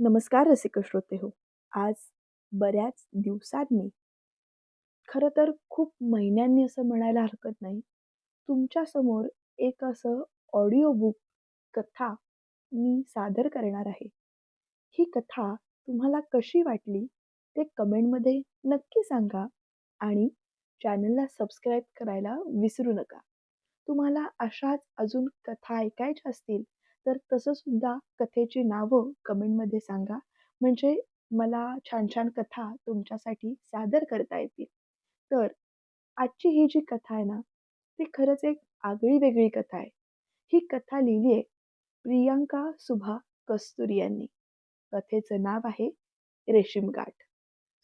नमस्कार रसिक श्रोते हो. आज बऱ्याच दिवसांनी खरं तर खूप महिन्यांनी असं म्हणायला हरकत नाही तुमच्यासमोर एक असं ऑडिओ बुक कथा मी सादर करणार आहे. ही कथा तुम्हाला कशी वाटली ते कमेंटमध्ये नक्की सांगा आणि चॅनलला सबस्क्राईब करायला विसरू नका. तुम्हाला अशाच अजून कथा ऐकायच्या असतील तर तसं सुद्धा कथेची नावं कमेंटमध्ये सांगा. म्हणजे मला छान छान कथा तुमच्यासाठी सादर करता येतील. तर आजची ही जी कथा आहे ना ती खरंच एक आगळी वेगळी कथा आहे. ही कथा लिहिली आहे प्रियांका सुभा कस्तुरी यांनी. कथेचं नाव आहे रेशीमगाठ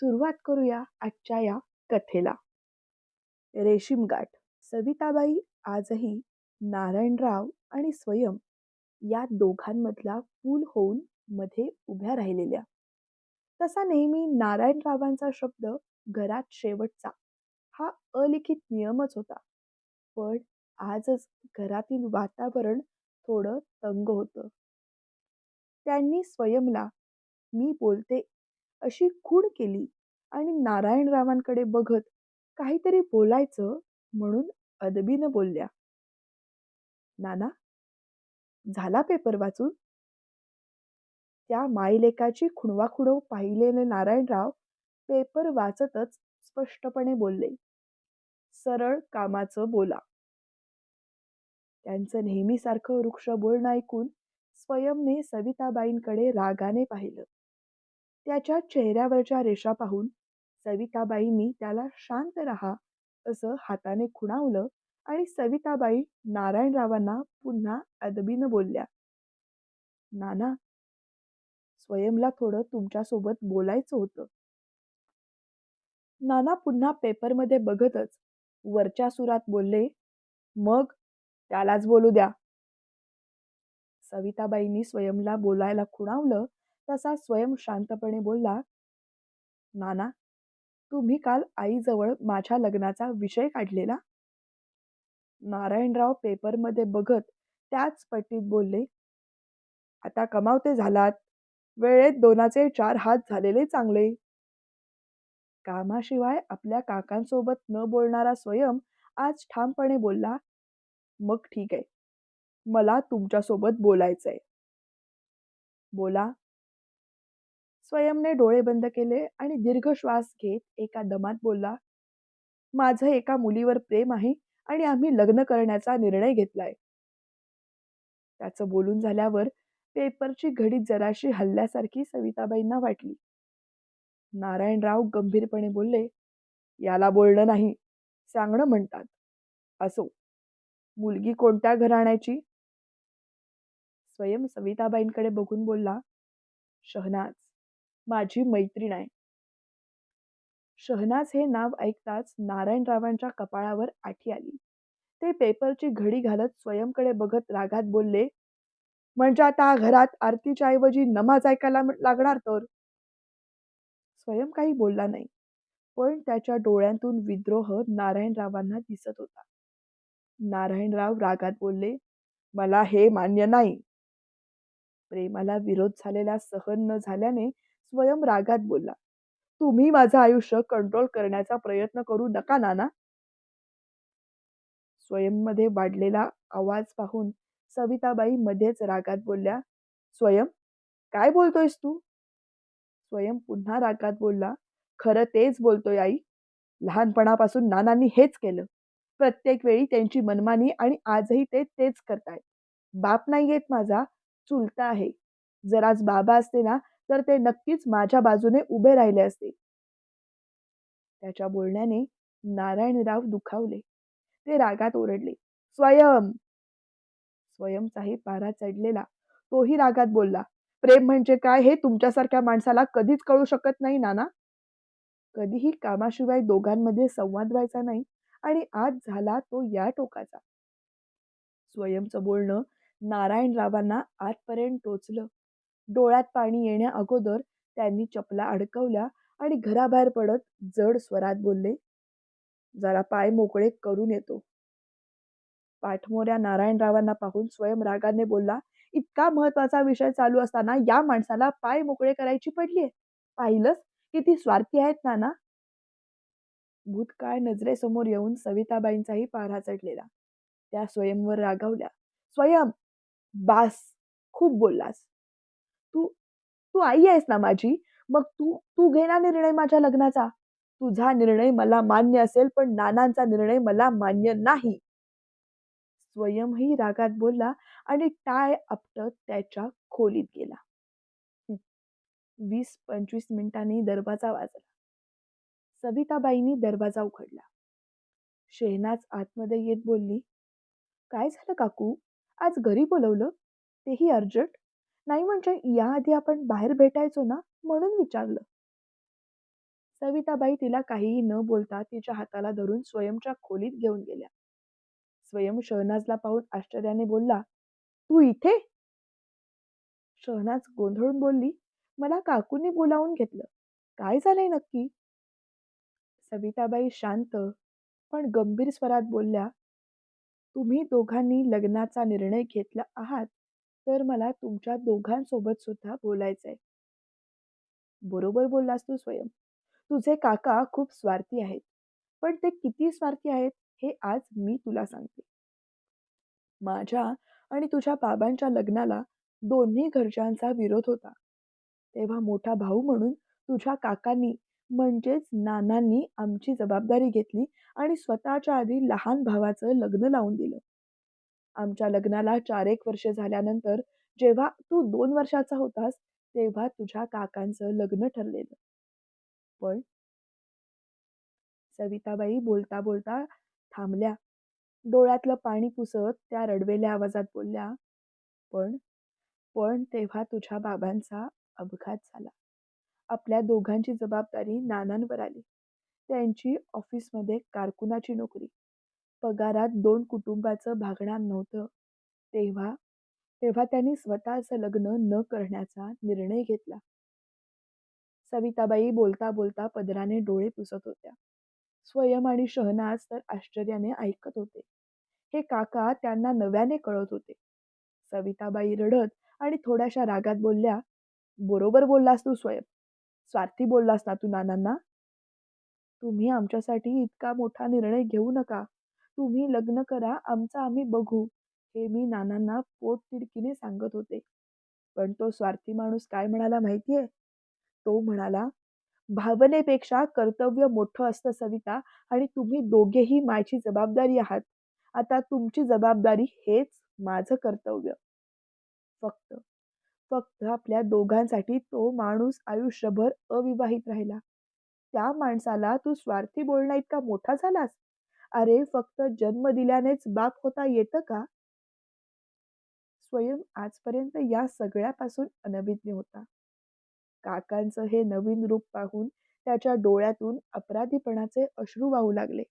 सुरुवात करूया आजच्या या कथेला. रेशीमगाठ सविताबाई आजही नारायणराव आणि स्वयं या दोघांमधला पूल होऊन मध्ये उभ्या राहिलेल्या. तसा नेहमी नारायणरावांचा शब्द घरात शेवटचा. हा अलिखित नियमच होता. पण आजच घरातील वातावरण थोडं तंग होतं. त्यांनी स्वयंला मी बोलते अशी खूण केली आणि नारायणरावांकडे बघत काहीतरी बोलायचं म्हणून अदबीनं बोलल्या. नाना झाला पेपर वाचून? त्या माईलेकाची खुणवाखुणव पाहिलेले नारायणराव पेपर वाचतच स्पष्टपणे बोलले. सरळ कामाचं बोला. त्यांचं नेहमीसारखं वृक्ष बोलणं ऐकून स्वयंने सविताबाईंकडे रागाने पाहिलं. त्याच्या चेहऱ्यावरच्या रेषा पाहून सविताबाईंनी त्याला शांत रहा असं हाताने खुणावलं आणि सविताबाई नारायणरावांना पुन्हा अदबीनं बोलल्या नाना स्वयंला थोडं तुमच्यासोबत बोलायचं होतं. नाना पुन्हा पेपरमध्ये बघतच वरच्या सुरात बोलले मग त्यालाच बोलू द्या. सविताबाईंनी स्वयंला बोलायला खुणावलं तसा स्वयं शांतपणे बोलला नाना तुम्ही काल आईजवळ माझ्या लग्नाचा विषय काढलेला? नारायणराव पेपरमध्ये बघत त्याच पट्टीत बोलले आता कमावते झालात. वेळेत दोनाचे चार हात झालेले चांगले. कामाशिवाय आपल्या काकांसोबत न बोलणारा स्वयं आज ठामपणे बोलला मग ठीक आहे. मला तुमच्यासोबत बोलायचंय. बोला. स्वयंने डोळे बंद केले आणि दीर्घ श्वास घेत एका दमात बोलला माझं एका मुलीवर प्रेम आहे. आणि आम्ही लग्न करण्याचा निर्णय घेतलाय. त्याचं बोलून झाल्यावर पेपरची घडी जराशी हल्ल्यासारखी सविताबाईंना वाटली. नारायणराव गंभीरपणे बोलले याला बोलणं नाही सांगणं म्हणतात. असो मुलगी कोणत्या घराण्याची स्वयं सविताबाईंकडे बघून बोलला शहनाज माझी मैत्रीण आहे. शहनाज हे नाव ऐकताच नारायणरावांच्या कपाळावर आठी आली. ते पेपरची घडी घालत स्वयंकडे बघत रागात बोलले म्हणजे आता घरात आरतीच्या ऐवजी नमाज ऐकायला लागणार तर? स्वयं काही बोलला नाही पण त्याच्या डोळ्यांतून विद्रोह नारायणरावांना दिसत होता. नारायणराव रागात बोलले मला हे मान्य नाही. प्रेमाला विरोध झालेला सहन न झाल्याने स्वयं रागात बोलला तुम्ही माझं आयुष्य कंट्रोल करण्याचा प्रयत्न करू नका नाना. स्वयंमध्ये वाढलेला आवाज पाहून सविताबाई मध्येच रागात बोलल्या स्वयं? काय बोलतोयस तू? स्वयं पुन्हा रागात बोलला खरं तेच बोलतोय आई. लहानपणापासून नानांनी हेच केलं. प्रत्येक वेळी त्यांची मनमानी आणि आजही ते तेच करतायत. बाप नाही येत माझा चुलता आहे. जर आज बाबा असते ना तर ते नक्कीच माझ्या बाजूने उभे राहिले असते. त्याच्या बोलण्याने नारायणराव दुखावले. ते रागात ओरडले स्वयं. स्वयंचाही पारा चढलेला तोही रागात बोलला प्रेम म्हणजे काय हे तुमच्यासारख्या माणसाला कधीच कळू शकत नाही नाना. कधीही कामाशिवाय दोघांमध्ये संवाद व्हायचा नाही आणि आज झाला तो या टोकाचा. स्वयंचं बोलणं नारायणरावांना आजपर्यंत टोचलं. डोळ्यात पाणी येण्या अगोदर त्यांनी चपला अडकवल्या आणि घराबाहेर पडत जड स्वरात बोलले जरा पाय मोकळे करून येतो पाठमोऱ्या नारायणरावांना पाहून स्वयं रागाने बोलला इतका महत्त्वाचा विषय चालू असताना या माणसाला पाय मोकळे करायची पडलीये. पाहिलंच किती स्वार्थी आहेत नाना? भूतकाळ नजरेसमोर येऊन सविताबाईंचाही पारा चढलेला. त्या स्वयंवर रागावल्या. स्वयं, बास, खूप बोललास. तू तू आई आहेस ना माझी, मग तू तू घे ना निर्णय माझ्या लग्नाचा. तुझा निर्णय मला मान्य असेल, पण नानांचा निर्णय मला मान्य नाही. स्वयंही रागात बोलला आणि टाय आपटत त्याच्या खोलीत गेला. वीस पंचवीस मिनिटांनी दरवाजा वाजला. सविताबाईंनी दरवाजा उघडला. शेहनाज आतमध्ये येत बोलली, काय झालं काकू? आज घरी बोलवलं? तेही अर्जंट? नाही म्हणजे याआधी आपण बाहेर भेटायचो ना, म्हणून विचारलं. सविताबाई तिला काहीही न बोलता तिच्या हाताला धरून स्वयंच्या खोलीत घेऊन गेल्या. स्वयं शहनाजला पाहून आश्चर्याने बोलला, तू इथे? शहनाज गोंधळून बोलली, मला काकूंनी बोलावून घेतलं. काय झालंय नक्की? सविताबाई शांत पण गंभीर स्वरात बोलल्या, तुम्ही दोघांनी लग्नाचा निर्णय घेतला आहात, तर मला तुमच्या दोघांसोबत सुद्धा बोलायचंय. बरोबर बोललास तू स्वयं. तुझे काका खूप स्वार्थी आहेत. पण ते किती स्वार्थी आहेत हे आज मी तुला सांगते. माझ्या आणि तुझ्या बाबांच्या लग्नाला दोन्ही घरच्यांचा विरोध होता. तेव्हा मोठा भाऊ म्हणून तुझ्या काकांनी म्हणजेच नानांनी आमची जबाबदारी घेतली आणि स्वतःच्या आधी लहान भावाचं लग्न लावून दिलं. आमच्या लग्नाला चार एक वर्ष झाल्यानंतर जेव्हा तू दोन वर्षाचा होतास, तेव्हा तुझ्या काकांचं लग्न ठरलेलं. पण सविताबाई बोलता बोलता थांबल्या. डोळ्यातलं पाणी पुसत त्या रडवेल्या आवाजात बोलल्या, पण पण तेव्हा तुझ्या बाबांचा अपघात झाला. आपल्या दोघांची जबाबदारी नानांवर आली. त्यांची ऑफिसमध्ये कारकुनाची नोकरी. पगारात दोन कुटुंबाचं भागणार नव्हतं. तेव्हा तेव्हा त्यांनी स्वतःचं लग्न न करण्याचा निर्णय घेतला. सविताबाई बोलता बोलता पदराने डोळे पुसत होत्या. स्वयं आणि शहनाज तर आश्चर्याने ऐकत होते. हे काका त्यांना नव्याने कळत होते. सविताबाई रडत आणि थोड्याशा रागात बोलल्या, बरोबर बोललास तू स्वयं. स्वार्थी बोललास ना तू नानांना? तुम्ही आमच्यासाठी इतका मोठा निर्णय घेऊ नका. तुम्ही लग्न करा, आमचा आम्ही बघू, हे मी नानांना पोटतिडकीने सांगत होते. पण तो स्वार्थी माणूस काय म्हणाला माहितीये? तो म्हणाला, भावनेपेक्षा कर्तव्य मोठं असतं सविता आणि तुम्ही दोघेही माझी जबाबदारी आहात. आता तुमची जबाबदारी हेच माझं कर्तव्य. फक्त फक्त आपल्या दोघांसाठी तो माणूस आयुष्यभर अविवाहित राहिला. त्या माणसाला तू स्वार्थी बोलण्याइतका मोठा झालास? अरे फक्त जन्म दिल्यानेच बाप होता येतं का? स्वयं आजपर्यंत या सगळ्यापासून अनभिज्ञ होता. काकांचं हे नवीन रूप पाहून त्याच्या डोळ्यातून अपराधीपणाचे अश्रू वाहू लागले.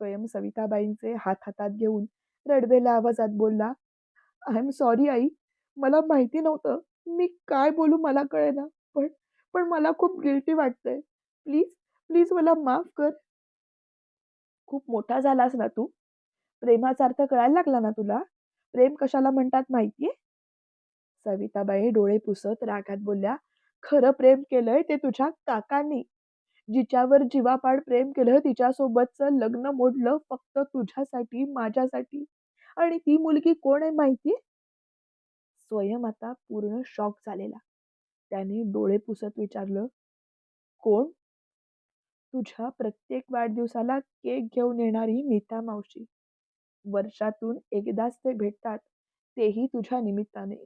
स्वयं सविताबाईंचे हात हातात घेऊन रडवेल्या आवाजात बोलला, आय एम सॉरी आई. मला माहिती नव्हतं. मी काय बोलू मला कळेना. पण पण मला खूप गिल्टी वाटतंय. प्लीज प्लीज मला माफ कर. खूप मोठा झालास ना तू. प्रेमाचा अर्थ कळायला लागला ना तुला? प्रेम कशाला म्हणतात माहितीये? सविताबाई डोळे पुसत रागात बोलल्या, खरं प्रेम केलंय ते तुझ्या काकांनी. जिच्यावर जीवापाड प्रेम केलं तिच्यासोबतचं लग्न मोडलं फक्त तुझ्यासाठी, माझ्यासाठी. आणि ती मुलगी कोण आहे माहितीये? स्वयं आता पूर्ण शॉक झालेला. त्याने डोळे पुसत विचारलं, कोण? तुझ्या प्रत्येक वाढदिवसाला केक घेऊन येणारी नीता मावशी. वर्षातून एकदाच ते भेटतात, तेही तुझ्या निमित्ताने.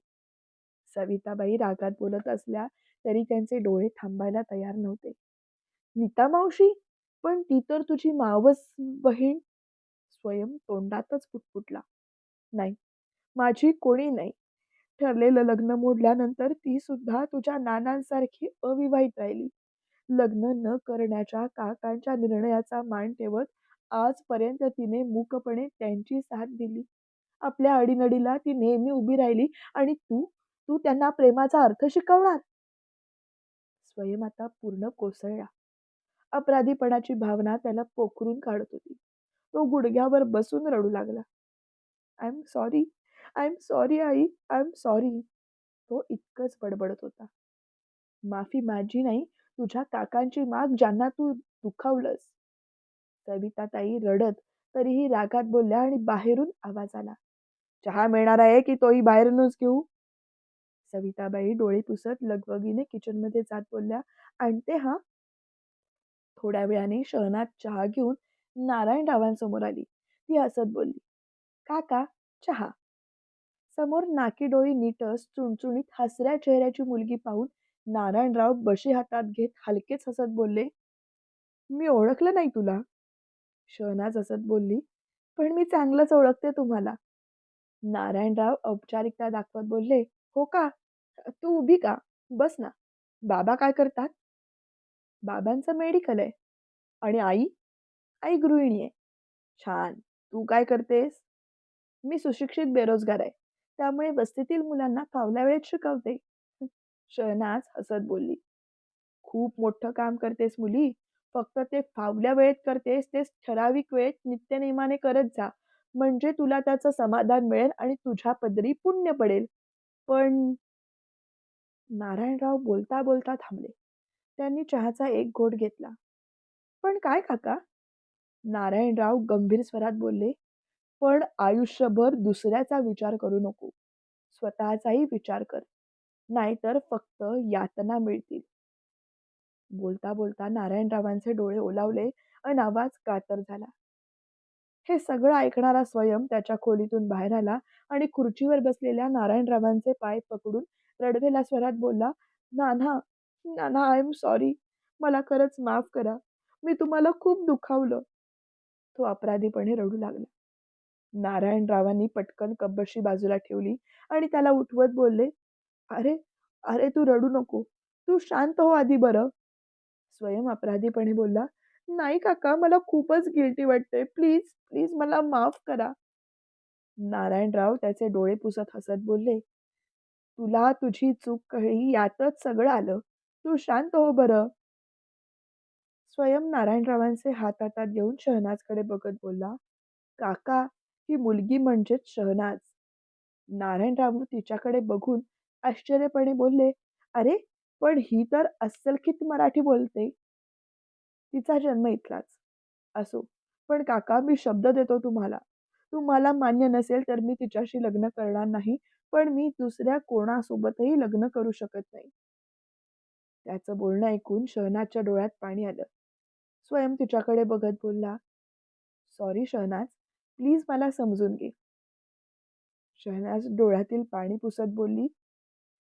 सविताबाई रागात बोलत असल्या तरी त्यांचे डोळे थांबायला तयार नव्हते. नीता मावशी? पण ती तर तुझी मावस बहीण. स्वयं तोंडातच फुटफुटला. नाही, माझी कोणी नाही. ठरलेलं लग्न मोडल्यानंतर ती सुद्धा तुझ्या नानांसारखी अविवाहित राहिली. लग्न न करण्याच्या काकांच्या निर्णयाचा मान ठेवत आजपर्यंत तिने मूकपणे त्यांची साथ दिली. आपल्या अडीनडीला ती नेहमी उभी राहिली आणि तू तू त्यांना प्रेमाचा अर्थ शिकवणार? स्वयं आता पूर्ण कोसळला. अपराधीपणाची भावना त्याला पोखरून काढत होती. तो गुडघ्यावर बसून रडू लागला. I am sorry I am sorry I, I am sorry. तो इतकंच बडबडत होता. माफी माझी नाही, तुझ्या काकांची माग ज्यांना तू दुखावलंस. सविताताई रडत तरीही रागात बोलल्या आणि बाहेरून आवाज आला. चहा मिळणार आहे की तोही बाहेरूनच घेऊ? सविताबाई डोळे पुसत लगबगीने किचनमध्ये जात बोलल्या, आणते हा. थोड्या वेळाने शहनात चहा घेऊन नारायणरावांसमोर आली. ती हसत बोलली, काका चहा. समोर नाकी डोळी नीटस चुणचुणीत हसऱ्या चेहऱ्याची मुलगी पाहून नारायणराव बशी हातात घेत हलकेच हसत बोलले, मी ओळखलं नाही तुला. शहनाज हसत बोलली, पण मी चांगलंच ओळखते तुम्हाला. नारायणराव औपचारिकता दाखवत बोलले, हो का? तू उभी का? बस ना. बाबा काय करतात? बाबांचं मेडिकल आहे. आणि आई? आई गृहिणी आहे. छान. तू काय करतेस? मी सुशिक्षित बेरोजगार आहे. त्यामुळे वस्तीतील मुलांना फावल्या वेळेत शिकवते. शहनाज हसत बोलली. खूप मोठं काम करतेस मुली. फक्त ते फावल्या वेळेत करतेस तेच ठराविक वेळेत नित्यनेमाने करत जा. म्हणजे तुला त्याचं समाधान मिळेल आणि तुझ्या पदरी पुण्य पडेल. पण नारायणराव बोलता बोलता थांबले. त्यांनी चहाचा एक घोट घेतला. पण काय काका? नारायणराव गंभीर स्वरात बोलले, पण आयुष्यभर दुसऱ्याचा विचार करू नको. स्वतःचाही विचार कर. नाहीतर फक्त यातना मिळतील. बोलता बोलता नारायणरावांचे डोळे ओलावले आणि आवाज कातर झाला. हे सगळं ऐकणारा स्वयं त्याच्या खोलीतून बाहेर आला आणि खुर्चीवर बसलेल्या नारायणरावांचे पाय पकडून रडवेला स्वरात बोलला, नाना, नाना आय एम सॉरी. मला खरंच माफ करा. मी तुम्हाला खूप दुखावलं. तो अपराधीपणे रडू लागला. नारायणरावांनी पटकन कब्बशी बाजूला ठेवली आणि त्याला उठवत बोलले, अरे, अरे तू रडू नको. तू शांत हो आधी बरं. स्वयं अपराधीपणे बोलला, नाही काका मला खूपच गिल्टी वाटते प्लीज, प्लीज मला माफ करा. नारायणराव त्याचे डोळे पुसत हसत बोलले, तुला तुझी चूक कळली यातच सगळं आलं. तू शांत हो बरं. स्वयं नारायणरावांचे हात हातात घेऊन शहनाजकडे बघत बोलला, काका ही मुलगी म्हणजेच शहनाज. नारायणराव तिच्याकडे बघून आश्चर्यपणे बोलले, अरे पण ही तर अस्सलखित मराठी बोलते. तिचा जन्म इथलाच. असो, पण काका मी शब्द देतो तुम्हाला. तुम्हाला मान्य नसेल तर मी तिच्याशी लग्न करणार नाही, पण मी दुसऱ्या कोणासोबतही लग्न करू शकत नाही. त्याचं बोलणं ऐकून शहनाजच्या डोळ्यात पाणी आलं. स्वयं तिच्याकडे बघत बोलला, सॉरी शहनाज, प्लीज मला समजून घे. शहनाज डोळ्यातील पाणी पुसत बोलली,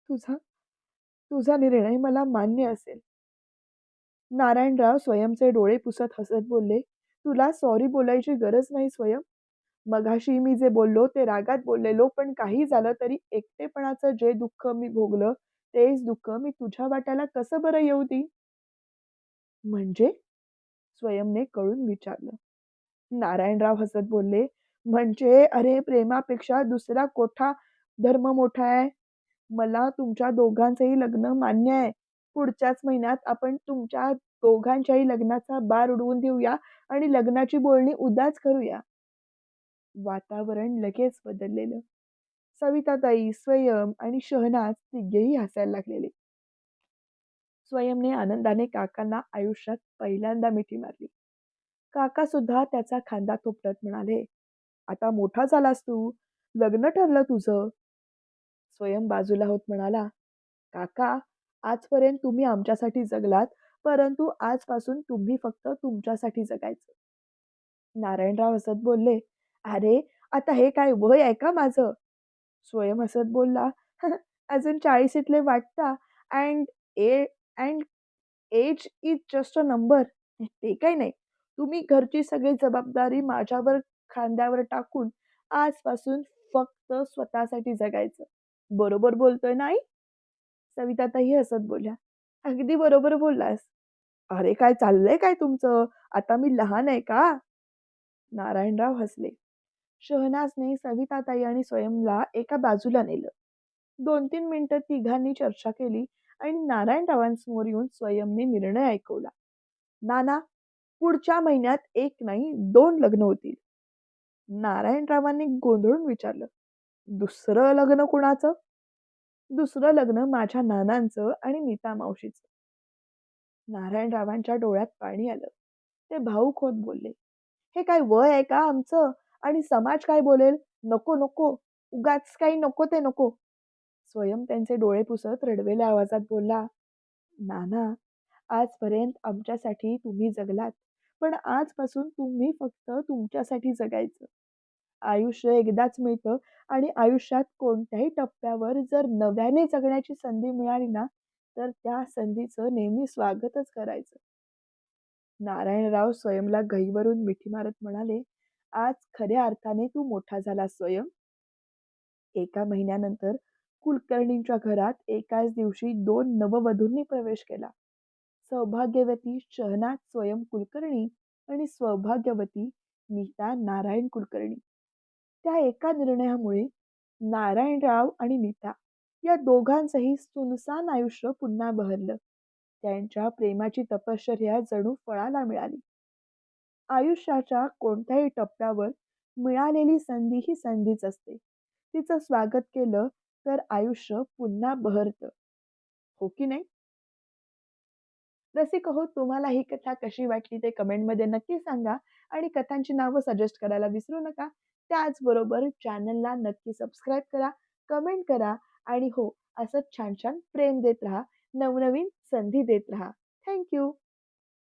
तुझा तुझा निर्णय मला मान्य असेल. नारायणराव स्वयंचे डोळे पुसत हसत बोलले, तुला सॉरी बोलायची गरज नाही स्वयं. मगाशी मी जे बोललो ते रागात बोललेलो, पण काही झालं तरी एकटेपणाचं जे दुःख मी भोगलं तेच दुःख मी तुझ्या वाट्याला कसं बरं येऊ दी म्हणजे? स्वयंने कळून विचारलं. नारायणराव हसत बोलले, म्हणजे अरे प्रेमापेक्षा दुसरा कोठा धर्म मोठा आहे. मला तुमच्या दोघांचंही लग्न मान्य आहे. पुढच्याच महिन्यात आपण तुमच्या दोघांच्याही लग्नाचा बार उडवून देऊया आणि लग्नाची बोलणी उद्याच करूया. वातावरण लगेच बदललेलं. सविताताई, स्वयं आणि शहनाज तिघेही हसायला लागलेले. स्वयंने आनंदाने काकांना आयुष्यात पहिल्यांदा मिठी मारली. काका सुद्धा त्याचा खांदा थोपटत म्हणाले, आता मोठा झालास तू. लग्न ठरलं तुझं. स्वयं बाजूला होत म्हणाला, काका आजपर्यंत तुम्ही आमच्यासाठी जगलात, परंतु आजपासून तुम्ही फक्त तुमच्यासाठी जगायचं. नारायणराव हसत बोलले, अरे आता हे काय वय आहे का माझं? स्वयं हसत बोलला, अजून चाळीसीतले वाटता and a and age is just a number. ते काही नाही. तुम्ही घरची सगळी जबाबदारी माझ्यावर खांद्यावर टाकून आजपासून फक्त स्वतःसाठी जगायचं. बरोबर बोलतोय ना आई? सविताताई हसत बोलल्या, अगदी बरोबर बोललास. अरे काय चाललंय काय तुमचं? आता मी लहान आहे का? नारायणराव हसले. शहनाजने सविताताई आणि स्वयंला एका बाजूला नेलं. दोन तीन मिनिटं तिघांनी चर्चा केली आणि नारायणरावांसमोर येऊन स्वयंने निर्णय ऐकवला. नाना, पुढच्या महिन्यात एक नाही दोन लग्न होतील. नारायणरावांनी गोंधळून विचारलं, दुसरं लग्न कुणाचं? दुसरं लग्न माझ्या नानांचं आणि नीता मावशीचं. नारायणरावांच्या डोळ्यात पाणी आलं. ते भाऊ होत बोलले, "हे काय वय आहे का आमचं? आणि समाज काय बोलेल? नको नको, उगाच काही नको ते नको." स्वयं त्यांचे डोळे पुसत रडवेल्या आवाजात बोलला, "नाना, आजपर्यंत आमच्यासाठी तुम्ही जगलात, पण आजपासून तुम्ही फक्त तुमच्यासाठी जगायचं. आयुष्य एकदाच मिळतं आणि आयुष्यात कोणत्याही टप्प्यावर जर नव्याने जगण्याची संधी मिळाली ना, तर त्या संधीचं नेहमी स्वागतच करायचं." नारायणराव स्वयंला गहिवरून मिठी मारत म्हणाले, "आज खऱ्या अर्थाने तू मोठा झालास स्वयं." एका महिन्यानंतर कुलकर्णींच्या घरात एकाच दिवशी दोन नववधूंनी प्रवेश केला. सौभाग्यवती शहनाज स्वयं कुलकर्णी आणि सौभाग्यवती नीता नारायण कुलकर्णी. त्या एका निर्णयामुळे नारायणराव आणि नीता या दोघांचंही सुनसान आयुष्य पुन्हा बहरलं. त्यांच्या प्रेमाची तपश्चर्या जणू फळाला मिळाली. आयुष्याच्या कोणत्याही टप्प्यावर मिळालेली संधी ही संधीच असते. तिचं स्वागत केलं तर आयुष्य पुन्हा बहरतं. हो की नाही? रसिक हो, तुम्हाला ही कथा कशी वाटली ते कमेंटमध्ये नक्की सांगा आणि कथांची नावं सजेस्ट करायला विसरू नका. त्याचबरोबर चॅनलला नक्की सबस्क्राईब करा, कमेंट करा आणि हो, असंच छान छान प्रेम देत राहा, नवनवीन संधी देत राहा. थँक्यू